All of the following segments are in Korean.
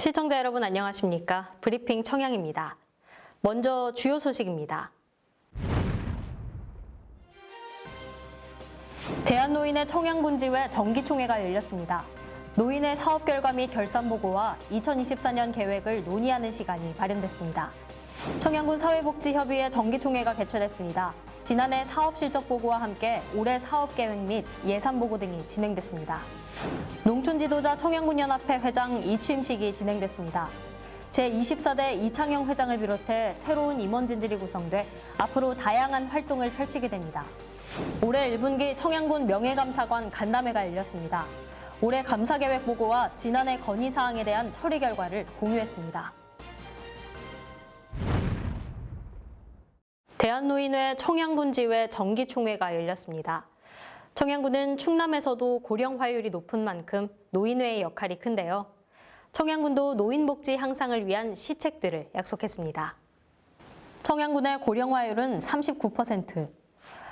시청자 여러분 안녕하십니까? 브리핑 청양입니다. 먼저 주요 소식입니다. 대한노인의 청양군지회 정기총회가 열렸습니다. 노인의 사업 결과 및 결산 보고와 2024년 계획을 논의하는 시간이 마련됐습니다. 청양군 사회복지협의회 정기총회가 개최됐습니다. 지난해 사업 실적 보고와 함께 올해 사업 계획 및 예산 보고 등이 진행됐습니다. 농촌지도자 청양군연합회 회장 이취임식이 진행됐습니다. 제24대 이창영 회장을 비롯해 새로운 임원진들이 구성돼 앞으로 다양한 활동을 펼치게 됩니다. 올해 1분기 청양군 명예감사관 간담회가 열렸습니다. 올해 감사 계획 보고와 지난해 건의 사항에 대한 처리 결과를 공유했습니다. 대한노인회 청양군지회 정기총회가 열렸습니다. 청양군은 충남에서도 고령 화율이 높은 만큼 노인회의 역할이 큰데요. 청양군도 노인복지 향상을 위한 시책들을 약속했습니다. 청양군의 고령 화율은 39%,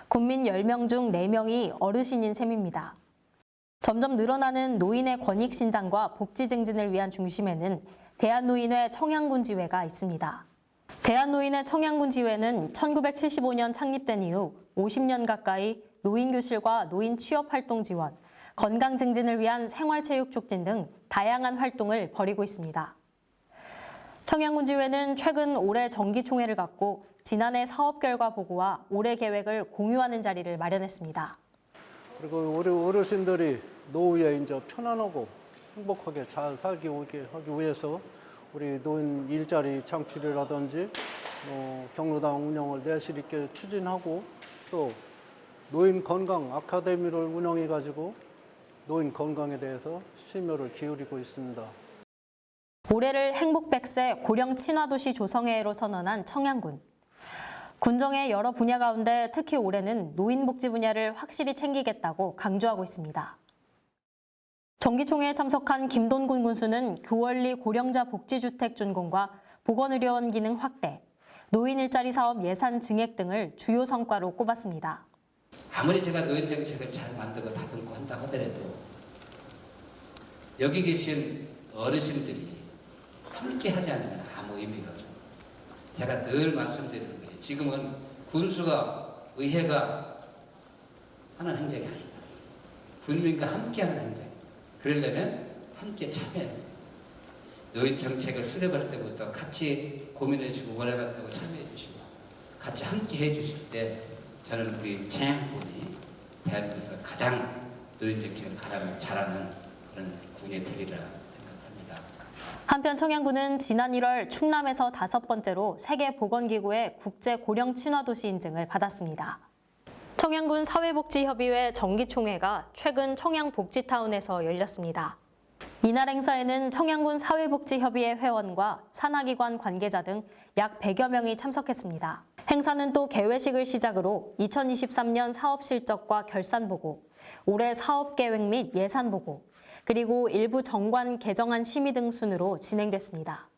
국민 10명 중 4명이 어르신인 셈입니다. 점점 늘어나는 노인의 권익 신장과 복지 증진을 위한 중심에는 대한노인회 청양군 지회가 있습니다. 대한노인의 청양군 지회는 1975년 창립된 이후 50년 가까이 노인 교실과 노인 취업 활동 지원, 건강 증진을 위한 생활체육 촉진 등 다양한 활동을 벌이고 있습니다. 청양군지회는 최근 올해 정기총회를 갖고 지난해 사업 결과 보고와 올해 계획을 공유하는 자리를 마련했습니다. 그리고 우리 어르신들이 노후에 이제 편안하고 행복하게 잘 살기 하기 위해서 우리 노인 일자리 창출이라든지 어, 경로당 운영을 내실 있게 추진하고 또 노인 건강 아카데미를 운영해 가지고 노인 건강에 대해서 심혈을 기울이고 있습니다. 올해를 행복 100세 고령 친화도시 조성해로 선언한 청양군. 군정의 여러 분야 가운데 특히 올해는 노인복지 분야를 확실히 챙기겠다고 강조하고 있습니다. 정기총회에 참석한 김돈군 군수는 교원리 고령자 복지주택 준공과 보건의료원 기능 확대, 노인 일자리 사업 예산 증액 등을 주요 성과로 꼽았습니다. 아무리 제가 노인 정책을 잘 만들고 다듬고 한다 하더라도 여기 계신 어르신들이 함께 하지 않으면 아무 의미가 없어요. 제가 늘 말씀드리는 거예요. 지금은 군수가 의회가 하는 행정이 아니다. 국민과 함께 하는 행정. 그러려면 함께 참여해야 돼요. 노인 정책을 수립할 때부터 같이 고민해 주시고 원해봤다고 참여해 주시고 같이 함께 해 주실 때 저는 우리 청양군이 대한민국에서 가장 노인 정책을 잘하는 그런 군이 되리라 생각합니다. 한편 청양군은 지난 1월 충남에서 다섯 번째로 세계보건기구의 국제 고령 친화 도시 인증을 받았습니다. 청양군 사회복지협의회 정기총회가 최근 청양복지타운에서 열렸습니다. 이날 행사에는 청양군 사회복지협의회 회원과 산하기관 관계자 등 약 100여 명이 참석했습니다. 행사는 또 개회식을 시작으로 2023년 사업 실적과 결산 보고, 올해 사업 계획 및 예산 보고, 그리고 일부 정관 개정안 심의 등 순으로 진행됐습니다.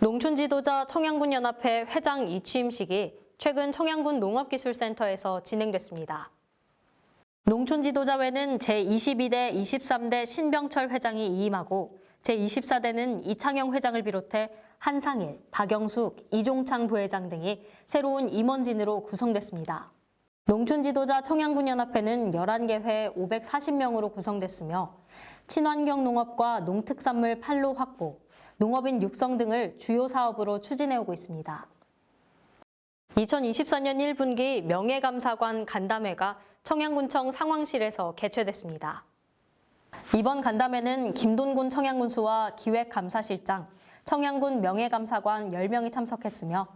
농촌 지도자 청양군 연합회 회장 이취임식이 최근 청양군 농업기술센터에서 진행됐습니다. 농촌 지도자회는 제22대, 23대 신병철 회장이 이임하고 제24대는 이창영 회장을 비롯해 한상일, 박영숙, 이종창 부회장 등이 새로운 임원진으로 구성됐습니다. 농촌지도자 청양군연합회는 11개 회 540명으로 구성됐으며 친환경 농업과 농특산물 판로 확보, 농업인 육성 등을 주요 사업으로 추진해오고 있습니다. 2024년 1분기 명예감사관 간담회가 청양군청 상황실에서 개최됐습니다. 이번 간담회는 김돈군 청양군수와 기획감사실장, 청양군 명예감사관 10명이 참석했으며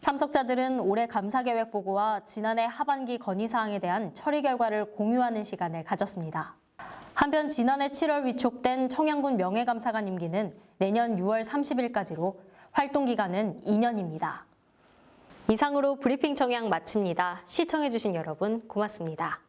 참석자들은 올해 감사계획 보고와 지난해 하반기 건의사항에 대한 처리 결과를 공유하는 시간을 가졌습니다. 한편 지난해 7월 위촉된 청양군 명예감사관 임기는 내년 6월 30일까지로 활동 기간은 2년입니다. 이상으로 브리핑 청양 마칩니다. 시청해주신 여러분 고맙습니다.